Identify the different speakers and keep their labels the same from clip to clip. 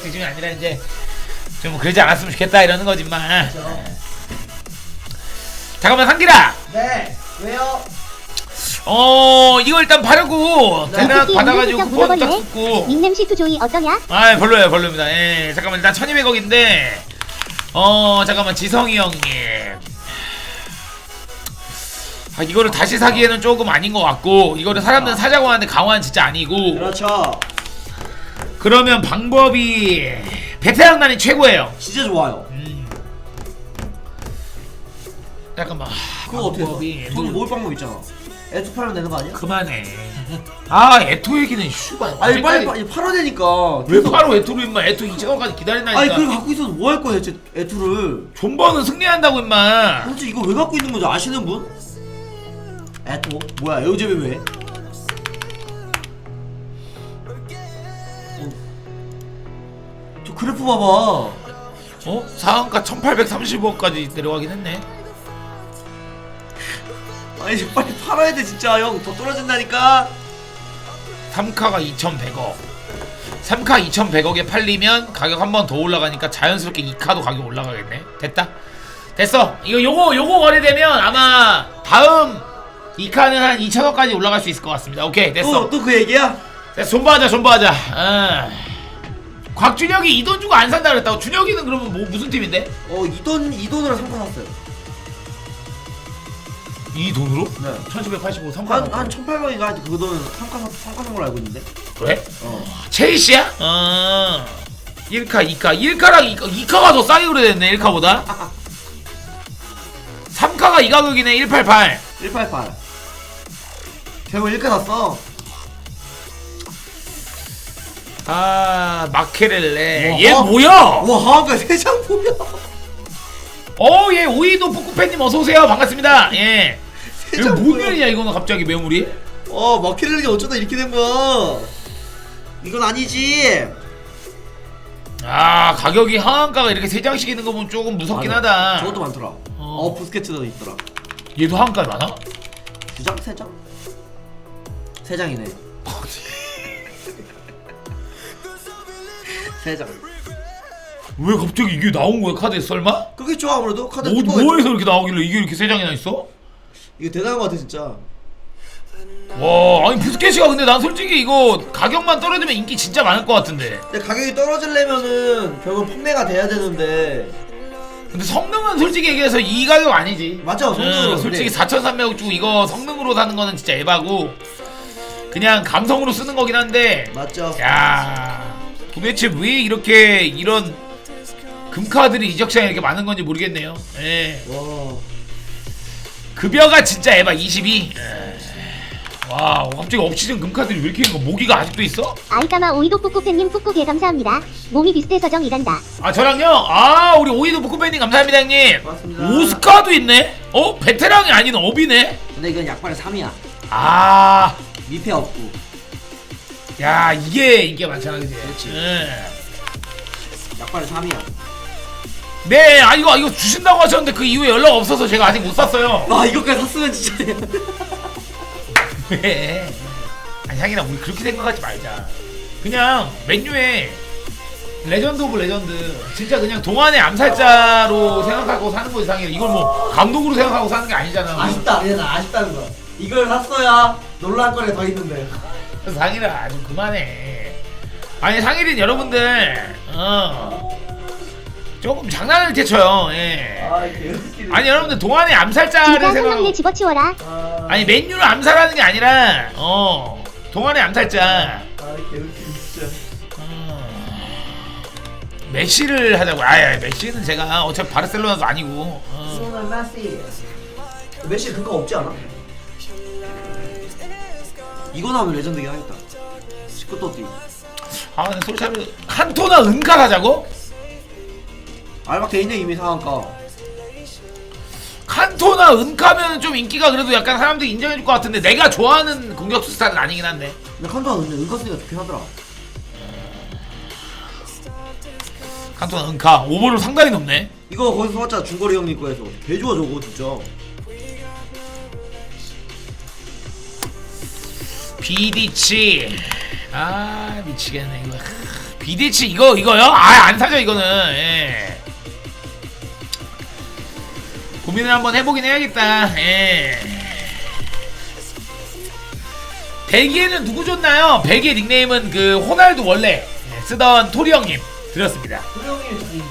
Speaker 1: 지금이 아니라 이제 좀 그러지 않았으면 좋겠다 이러는 거지 마.
Speaker 2: 그렇죠.
Speaker 1: 잠깐만 상기라.
Speaker 2: 네. 왜요?
Speaker 1: 어 이거 일단 바르고
Speaker 2: 네.
Speaker 1: 대낮
Speaker 3: 특히
Speaker 1: 받아가지고 그거 딱
Speaker 3: 묻어버리네.
Speaker 1: 쓰고.
Speaker 3: 닉네임 시투 조이 어떠냐?
Speaker 1: 아 별로예요 별로입니다. 예 잠깐만 일단 1200억인데 어 잠깐만 지성이 형님. 아 이거를 다시 사기에는 조금 아닌 것 같고 이거를 사람들은 사자고 하는데 강화는 진짜 아니고
Speaker 2: 그렇죠.
Speaker 1: 그러면 방법이 베테랑단이 최고예요.
Speaker 2: 진짜 좋아요.
Speaker 1: 음. 잠깐만.
Speaker 2: 그거 어떻게 해?
Speaker 1: 방법이
Speaker 2: 돈 모을 방법 있잖아. 애투 팔면 되는 거 아니야?
Speaker 1: 그만해. 아 에토 얘기는 슈발.
Speaker 2: 아니 빨리 빨리 팔아야 되니까.
Speaker 1: 왜
Speaker 2: 계속-
Speaker 1: 바로 에토를 임마 에토 2천원까지 기다린다니까.
Speaker 2: 아니 그걸 갖고 있어도 뭐할 거야 대체 애투를.
Speaker 1: 존버는 승리한다고 임마.
Speaker 2: 도대체 이거 왜 갖고 있는 건지 아시는 분? 애투? 뭐야 에어제비 왜? 그래프 봐봐.
Speaker 1: 어? 상한가 1835억까지 내려가긴 했네.
Speaker 2: 아니 이제 빨리 팔아야 돼 진짜 형 더 떨어진다니까.
Speaker 1: 3카가 2100억. 3카 2100억에 팔리면 가격 한 번 더 올라가니까 자연스럽게 2카도 가격 올라가겠네. 됐다. 됐어. 이거 요거 요거 거래되면 아마 다음 2카는 한 2천억까지 올라갈 수 있을 것 같습니다. 오케이 됐어.
Speaker 2: 또 또 그 얘기야?
Speaker 1: 됐어 존버하자 존버하자. 아. 곽준혁이 이 돈 주고 안 산다 그랬다고. 준혁이는 그러면 뭐 무슨 팀인데?
Speaker 2: 어 이 돈 이 돈으로 삼카 샀어요.
Speaker 1: 이 돈으로?
Speaker 2: 네.
Speaker 1: 1785 3카.
Speaker 2: 한한 1,800원인가 하여튼 그 돈은 삼카 사- 삼카 산 걸로 알고 있는데.
Speaker 1: 그래?
Speaker 2: 어.
Speaker 1: 체이씨야? 어. 1카, 2카. 1카랑 2카, 2카가 더 싸게 그래됐네, 1카보다. 3카가 이 가격이네, 188.
Speaker 2: 188. 결국 1카 샀어.
Speaker 1: 아, 마케렐레.
Speaker 2: 와.
Speaker 1: 얘 뭐야?
Speaker 2: 와 하한가 세장 뭐야?
Speaker 1: 어, 얘 오이도 뿌꾸팬님 어서 오세요. 반갑습니다. 예. 이거
Speaker 2: 세장
Speaker 1: 뭔
Speaker 2: 뭐야?
Speaker 1: 일이냐, 이거는 갑자기 매물이?
Speaker 2: 어 마케렐이 어쩌다 이렇게 된 거야? 이건 아니지.
Speaker 1: 아, 가격이 하한가가 이렇게 세 장씩 있는 거 보면 조금 무섭긴
Speaker 2: 맞아.
Speaker 1: 하다.
Speaker 2: 저것도 많더라. 어, 부스케츠도 있더라.
Speaker 1: 얘도 하한가 많아?
Speaker 2: 두 장, 세 장? 세 장이네. 세 장.
Speaker 1: 왜 갑자기 이게 나온 거야, 카드에 설마?
Speaker 2: 그게 좋아 아무래도 카드
Speaker 1: 뭐,
Speaker 2: 뚜껑에
Speaker 1: 뭐에서 이렇게 나오길래 이게 이렇게 세 장이나 있어?
Speaker 2: 이거 대단한 거 같아 진짜.
Speaker 1: 와 아니 부스케시가 근데 난 솔직히 이거 가격만 떨어지면 인기 진짜 많을 것 같은데
Speaker 2: 근데 가격이 떨어지려면은 결국 판매가 돼야 되는데
Speaker 1: 근데 성능은 솔직히 얘기해서 이 가격 아니지
Speaker 2: 맞아, 성능으로.
Speaker 1: 응, 솔직히
Speaker 2: 근데-
Speaker 1: 4,300원 주고 이거 성능으로 사는 거는 진짜 에바고 그냥 감성으로 쓰는 거긴 한데
Speaker 2: 맞죠?
Speaker 1: 야 도대체 왜 이렇게 이런 금카들이 이적시장에 이렇게 많은 건지 모르겠네요 예.
Speaker 2: 와.
Speaker 1: 급여가 진짜 에바 22 예. 와 갑자기 엎치는 금카들이 왜 이렇게 있는 거 모기가 아직도 있어?
Speaker 3: 아이까마 오이도 뿌꾸팬님 뿌꾸개 감사합니다. 몸이 비슷해 서 정 일한다.
Speaker 1: 아 저랑요? 아 우리 오이도 부쿠팬님 감사합니다 형님
Speaker 2: 고맙습니다.
Speaker 1: 오스카도 있네? 어? 베테랑이 아닌 업이네?
Speaker 2: 근데 이건 약발의 3이야.
Speaker 1: 아...
Speaker 2: 미패 없고.
Speaker 1: 야 이게 인기가 많잖아 그지?
Speaker 2: 그렇지.
Speaker 1: 응.
Speaker 2: 약발의 3이야.
Speaker 1: 네, 아 이거 이거 주신다고 하셨는데 그 이후에 연락 없어서 제가 아직 못 샀어요
Speaker 2: 와 이거까지 샀으면 진짜.
Speaker 1: 왜? 아니 향이나 우리 그렇게 생각하지 말자 그냥 맨유에 레전드 오브 레전드 진짜 그냥 동안의 암살자로 생각하고 사는 거지 상이 이걸 뭐 감독으로 생각하고 사는 게 아니잖아
Speaker 2: 아쉽다. 그냥 나 아쉽다는 거야. 이걸 샀어야 놀랄 거리가 더 있는데.
Speaker 1: 상일아 좀 그만해 아니 상일은 여러분들 어 조금 장난을 제쳐요 예.
Speaker 2: 아 개웃기네.
Speaker 1: 아니 여러분들 동안의 암살자를
Speaker 3: 진짜
Speaker 1: 생각하고
Speaker 3: 집어치워라.
Speaker 2: 아,
Speaker 1: 아니 맨유를 암살하는 게 아니라 어 동안의 암살자
Speaker 2: 아 개웃기네 진짜.
Speaker 1: 어, 메시를 하자고 아야 메시는 제가 어차피 바르셀로나도 아니고 어.
Speaker 2: 메시. 메시 그거 없지 않아? 이거 나오면 레전드긴 하겠다. 시끄터 뛰고.
Speaker 1: 아 근데 솔샤르 칸토나 은칼 하자고?
Speaker 2: 알박 돼 있네 이미 상한가.
Speaker 1: 칸토나 은카면 좀 인기가 그래도 약간 사람들이 인정해줄 것 같은데 내가 좋아하는 공격수 스타일은 아니긴 한데
Speaker 2: 근데 칸도가 근데 은커스가 좋긴 하더라.
Speaker 1: 칸토나 은카 오버를 상당히 높네
Speaker 2: 이거 거기서 봤잖아 중거리 형님 거에서. 개 좋아 저거 진짜.
Speaker 1: 비디치 아 미치겠네 이거 BDH 이거 이거요? 아 안 사죠 이거는. 예. 고민을 한번 해보긴 해야겠다. 예. 벨기에는 누구 줬나요? 벨기에 닉네임은 그 호날두 원래 쓰던 토리 형님 드렸습니다.
Speaker 2: 소리 형님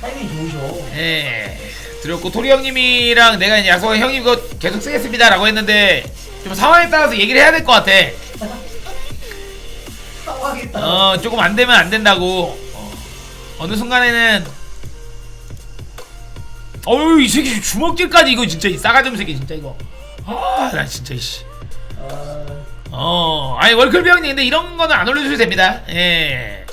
Speaker 2: 타이밍 좋으셔.
Speaker 1: 예. 드렸고 토리 형님이랑 내가 약속한 형님 이거 계속 쓰겠습니다라고 했는데 좀 상황에 따라서 얘기를 해야 될 것 같아.
Speaker 2: 상황이 딱.
Speaker 1: 어 조금 안 되면 안 된다고. 어, 어느 순간에는 어유 이 새끼 주먹질까지 이거 진짜 이 싸가지 없는 새끼 진짜 이거. 아나 진짜 이씨.
Speaker 2: 아,
Speaker 1: 어 아니 월클비 형님 근데 이런 거는 안 올려주셔도 됩니다. 예.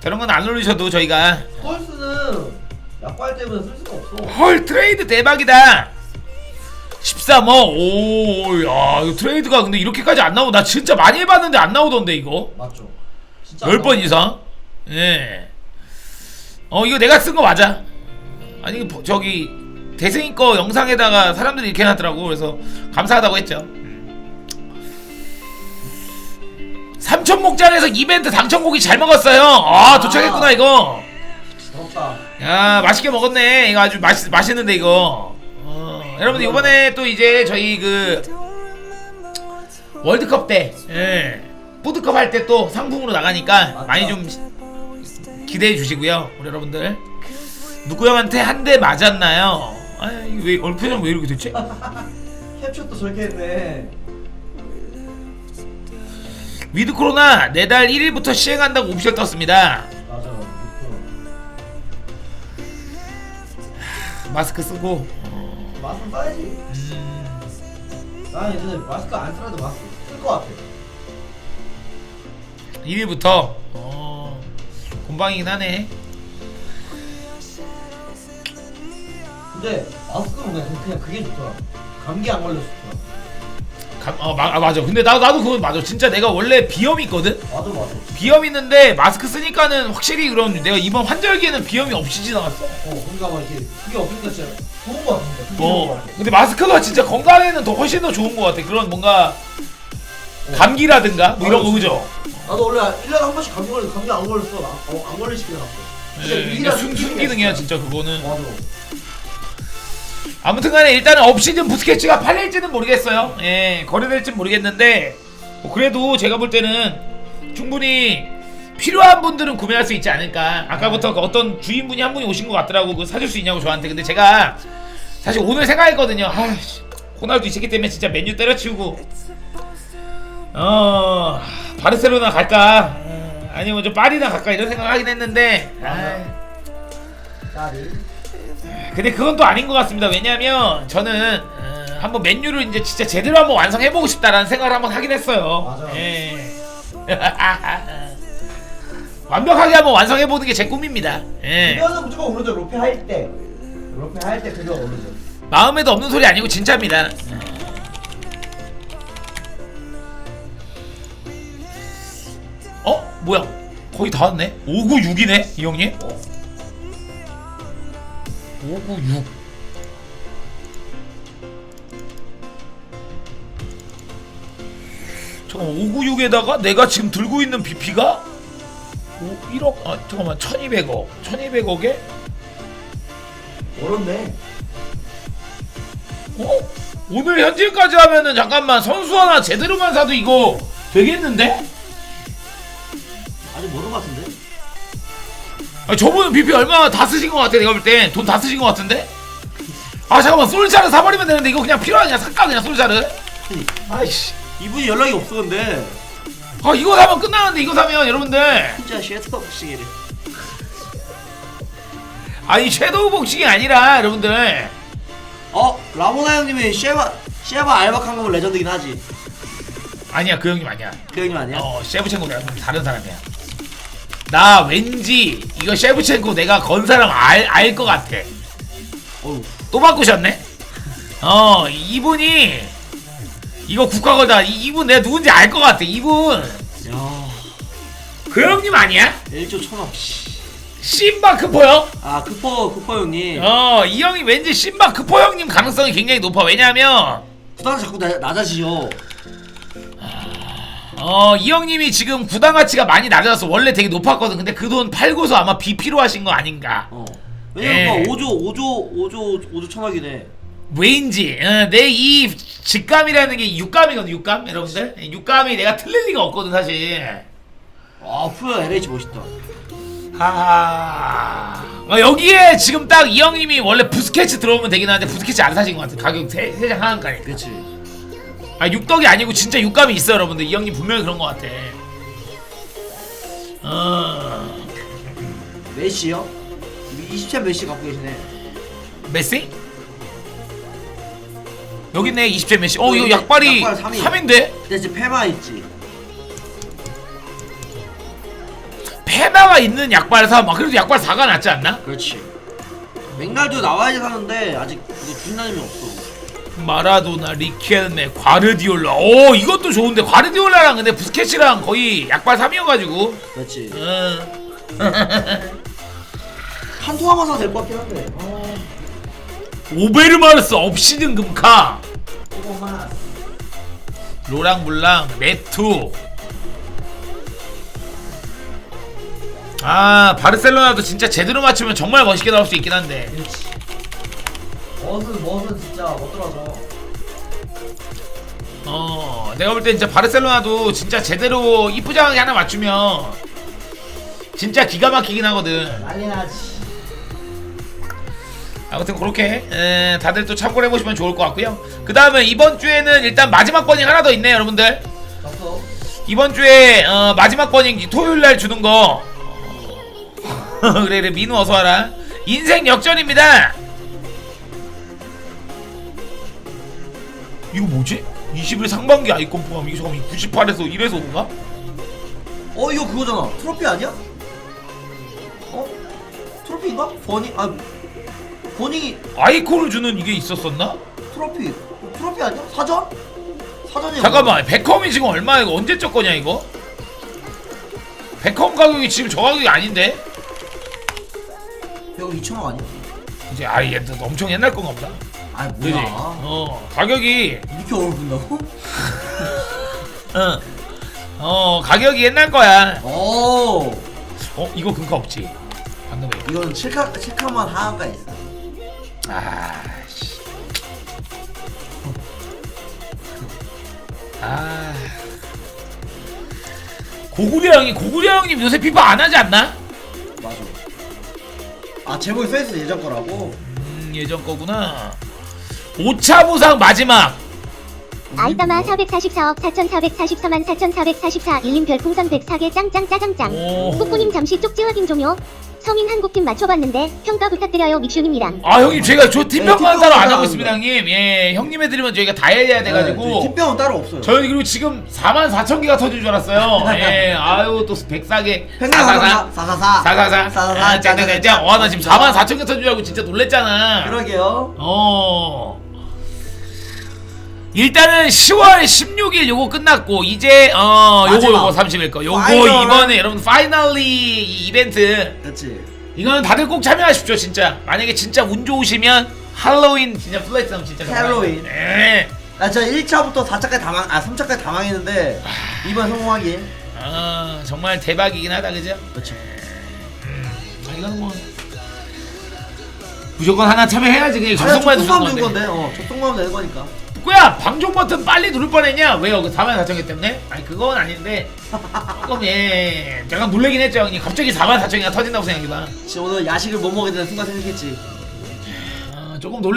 Speaker 1: 저런 건 안 올리셔도 저희가
Speaker 2: 펄스는 약발 때문에 쓸 수가 없어.
Speaker 1: 헐 트레이드 대박이다 13억 오야 이거 트레이드가 근데 이렇게까지 안 나오고 나 진짜 많이 해봤는데 안 나오던데 이거?
Speaker 2: 맞죠? 진짜
Speaker 1: 10번 이상? 예어 이거 내가 쓴 거 맞아. 아니 이거 저기 대승이 거 영상에다가 사람들이 이렇게 해놨더라고. 그래서 감사하다고 했죠. 삼천 목장에서 이벤트 당첨고기 잘 먹었어요. 아 도착했구나 이거.
Speaker 2: 부럽다.
Speaker 1: 야 맛있게 먹었네. 이거 아주 맛있 맛있는데 이거. 어, 여러분 들 이번에 또 이제 저희 그 월드컵 때 예, 푸드컵 할 때 또 상품으로 나가니까 많이 좀 기대해 주시고요 우리 여러분들 누구 형한테 한 대 맞았나요? 아왜 얼 표정 왜 이렇게 됐지?
Speaker 2: 캡처도 저렇게 했네.
Speaker 1: 위드 코로나 내달 1일부터 시행한다고 오피셜 떴습니다
Speaker 2: 맞아.
Speaker 1: 마스크 쓰고
Speaker 2: 마스크 써야지.
Speaker 1: 음,
Speaker 2: 난 예전에 마스크 안 쓰라도 마스크 쓸 것 같아.
Speaker 1: 1일부터 어, 곰방이긴 하네
Speaker 2: 근데 마스크는 그냥, 그냥 그게 좋더라. 감기 안 걸려서 좋더라.
Speaker 1: 감- 어, 마, 아, 맞아. 근데 나, 나도 그건 맞아. 진짜 내가 원래 비염이 있거든?
Speaker 2: 맞아 맞아.
Speaker 1: 비염 있는데 마스크 쓰니까는 확실히 그런 내가 이번 환절기에는 비염이 없이 지나갔어.
Speaker 2: 어 그러니까 막 이렇게 그게 없으니까 진짜
Speaker 1: 어. 근데 마스크가 진짜 건강에는 더 훨씬 더 좋은 것 같아. 그런 뭔가 감기라든가 뭐 이런 거 그죠?
Speaker 2: 나도 원래 1년에 한 번씩 감기 걸려 감기 안 걸렸어. 나, 어, 안 시켜놨어. 진짜
Speaker 1: 예, 그러니까 순, 순기능이야
Speaker 2: 진짜.
Speaker 1: 진짜 그거는.
Speaker 2: 맞아.
Speaker 1: 아무튼 간에 일단은 업시즌 부스케츠가 팔릴지는 모르겠어요. 예, 거래될지는 모르겠는데 뭐 그래도 제가 볼 때는 충분히 필요한 분들은 구매할 수 있지 않을까. 아까부터 그 어떤 주인분이 한 분이 오신 것 같더라고. 그 사줄 수 있냐고 저한테. 근데 제가 사실 오늘 생각했거든요. 아씨, 호날두 이 새끼 때문에 진짜 맨유 때려치우고 어 바르셀로나 갈까? 어, 아니면 좀 파리나 갈까 이런 생각하긴 했는데. 아,
Speaker 2: 나리.
Speaker 1: 근데 그건 또 아닌 것 같습니다. 왜냐하면 저는 어, 한번 맨유를 이제 진짜 제대로 한번 완성해보고 싶다라는 생각을 한번 하긴 했어요.
Speaker 2: 맞아요.
Speaker 1: 예. 완벽하게 한번 완성해보는 게 제 꿈입니다. 예.
Speaker 2: 이거는 무조건 오르죠. 로페 할 때. 로페 할 때 그거 오르죠.
Speaker 1: 마음에도 없는 소리 아니고 진짜입니다. 어? 뭐야? 거의 다 왔네? 596이네? 이 형님?
Speaker 2: 어.
Speaker 1: 596 잠깐만 596에다가 내가 지금 들고 있는 BP가 1억 아 잠깐만 1200억 1200억에
Speaker 2: 오르네.
Speaker 1: 어? 오늘 현질까지 하면은 잠깐만 선수 하나 제대로만 사도 이거 되겠는데?
Speaker 2: 아직 모르는 것 같은데.
Speaker 1: 아니, 저분은 BP 얼마 다 쓰신 것 같아 내가 볼 땐 돈 다 쓰신 것 같은데? 아 잠깐만 솔자를 사버리면 되는데 이거 그냥 필요하냐 살까 그냥 솔자를? 아이씨
Speaker 4: 이분이 연락이 없어 근데
Speaker 1: 아 이거 사면 끝나는데 이거 사면 여러분들
Speaker 4: 진짜 쉐트박싱이래
Speaker 1: 아니 섀도우 복싱이 아니라 여러분들
Speaker 4: 어? 라모나 형님이 쉐바 쉐바 알바칸 거면 레전드긴 하지.
Speaker 1: 아니야 그 형님 아니야.
Speaker 4: 그 형님 아니야?
Speaker 1: 어 셰브첸코 내가 좀 다른 사람이야. 나 왠지 이거 셰브첸코 내가 건 사람 알알것 같아.
Speaker 4: 어우
Speaker 1: 또 바꾸셨네? 어 이분이 이거 국화거다 이- 이분 내가 누군지 알 것 같아 이분.
Speaker 4: 야.
Speaker 1: 그 형님 아니야?
Speaker 4: 1조 천억
Speaker 1: 심바 크포 형?
Speaker 4: 아 크퍼 크퍼 형님
Speaker 1: 어 이 형이 왠지 심바 크포 형님 가능성이 굉장히 높아 왜냐하면
Speaker 4: 부담 자꾸 나, 낮아지죠
Speaker 1: 어, 이 형님이 지금 구단 가치가 많이 낮아서 원래 되게 높았거든. 근데 그 돈 팔고서 아마 비피로 하신 거 아닌가.
Speaker 2: 어. 왜냐면
Speaker 1: 예.
Speaker 2: 5조 5조 5조 5조 천억이네.
Speaker 1: 왜인지 어, 내이 직감이라는 게 육감이거든 육감 여러분들 육감이 내가 틀릴 리가 없거든 사실
Speaker 2: 아 프로 LH 멋있다.
Speaker 1: 하하 어, 여기에 지금 딱 이 형님이 원래 부스케츠 들어오면 되긴 하는데 부스케츠 안 사신 것 같아 가격 세, 세장 하한가니까
Speaker 2: 그렇지.
Speaker 1: 아 육덕이 아니고 진짜 육감이 있어 여러분들 이 형님 분명히 그런 것 같아 어
Speaker 2: 메시요? 20차 메시 갖고 계시네.
Speaker 1: 메시? 여기 있네 20점 메시 어 이거
Speaker 2: 여기
Speaker 1: 약발이
Speaker 2: 약발 삼이.
Speaker 1: 3인데?
Speaker 2: 근데 지금 페마 있지.
Speaker 1: 페마가 있는 약발 3 아, 그래도 약발 4가 낫지 않나?
Speaker 2: 그렇지. 맥날도 나와야지 사는데 아직 그거 준다님이 없어.
Speaker 1: 마라도나, 리켈메, 과르디올라. 오 이것도 좋은데 과르디올라랑 근데 부스케치랑 거의 약발 3이어가지고.
Speaker 2: 그렇지.
Speaker 1: 응.
Speaker 2: 한 통화만 사도 될것 같긴 한데. 어.
Speaker 1: 오베르마르스 업시든 금카,
Speaker 2: 조금만.
Speaker 1: 로랑 블랑, 레투. 아 바르셀로나도 진짜 제대로 맞추면 정말 멋있게 나올 수 있긴 한데.
Speaker 5: 그렇지. 멋은 멋은 진짜 멋들어서.
Speaker 1: 어 내가 볼 때 진짜 바르셀로나도 진짜 제대로 이쁘장하게 하나 맞추면 진짜 기가 막히긴 하거든.
Speaker 5: 난리 나지.
Speaker 1: 아무튼 그렇게 에, 다들 또 참고를 해보시면 좋을 것 같고요. 그 다음에 이번 주에는 일단 마지막 버닝 하나 더 있네요, 여러분들.
Speaker 5: 졌어.
Speaker 1: 이번 주에 어, 마지막 버닝 토요일 날 주는 거. 그래 그래 민우 어서 와라. 인생 역전입니다. 이거 뭐지? 20일 상반기 아이콘 포함 이거 잠깐 98에서 1에서 5가?
Speaker 2: 어 이거 그거잖아. 트로피 아니야? 어? 트로피인가? 버닝 아 버닝이
Speaker 1: 아이콘을 주는 이게 있었었나?
Speaker 2: 트로피 트로피 아니야? 사전? 사전이
Speaker 1: 잠깐만 베컴이 지금 얼마야 이거 언제 적 거냐 이거? 베컴 가격이 지금 저 가격이 아닌데?
Speaker 2: 이거 2천 원 아니야?
Speaker 1: 이제 아얘 엄청 옛날 건가 보다.
Speaker 2: 아
Speaker 1: 그지?
Speaker 2: 뭐야?
Speaker 1: 어 가격이
Speaker 2: 이렇게 어렵다고?
Speaker 1: 어, 어 가격이 옛날 거야.
Speaker 2: 오
Speaker 1: 어 이거 금카 없지? 방금 왜?
Speaker 2: 이건 칠카 칠카만 하한가 있어.
Speaker 1: 아씨. 아. 고구려 형이 고구려 형님 요새 피파 안 하지 않나?
Speaker 2: 맞아. 아 제목이 써있어 예전 거라고.
Speaker 1: 음 예전 거구나. 5차 부상 마지막.
Speaker 3: 아이따마 444억 4444만 4444 일림 별풍선 104개 짱짱 짜장짱
Speaker 1: 오.
Speaker 3: 꾸꾸님 잠시 쪽지 확인 좀요 서민 한국팀 맞춰봤는데 평가 부탁드려요 믹슈님이랑
Speaker 1: 아 형님 제가 저
Speaker 2: 네,
Speaker 1: 따로 안 하고 있습니다 형님. 예 형님 애들이면 저희가 다 해야 돼가지고.
Speaker 2: 네, 팀병은 따로 없어요.
Speaker 1: 저희 그리고 지금 4만 4천 개가 터진 줄 알았어요. 예 아유 또 104개
Speaker 2: 사사사 사사사
Speaker 1: 444
Speaker 2: 사사사.
Speaker 1: 짱짱짱 와나 지금 4만 4천 개 터진 줄 알고 진짜 놀랬잖아.
Speaker 2: 그러게요.
Speaker 1: 어 일단은 10월 16일 요거 끝났고 이제 어 요거
Speaker 2: 마지막.
Speaker 1: 요거 30일 거 요거
Speaker 2: 파이널.
Speaker 1: 이번에 여러분 파이널리 이 이벤트
Speaker 2: 그렇지.
Speaker 1: 이거는 다들 꼭 참여하십시오 진짜 만약에 진짜 운 좋으시면 할로윈 진짜 하면 진짜
Speaker 2: 할로윈.
Speaker 1: 네.
Speaker 2: 나 진짜 1차부터 4차까지 다 망, 아 3차까지 다 망했는데 이번 성공하기.
Speaker 1: 아 정말 대박이긴 하다 그죠?
Speaker 2: 그렇죠.
Speaker 1: 아, 이거는 뭐 무조건 하나 참여해야지 그냥 접속만
Speaker 2: 접속만
Speaker 1: 건데
Speaker 2: 건데, 어, 접속만 되는 거니까.
Speaker 1: 꾸야 방종 버튼 빨리 누를 뻔했냐? 왜요? 그 4만 4천 개 때문에? 아니 그건 아닌데 조금 예 약간 놀래긴 했죠 형님 갑자기 4만 4천 개가 터진다고 생각해봐
Speaker 2: 지금 오늘 야식을 못 먹게 되는 순간 생각했지.
Speaker 1: 어, 조금 놀래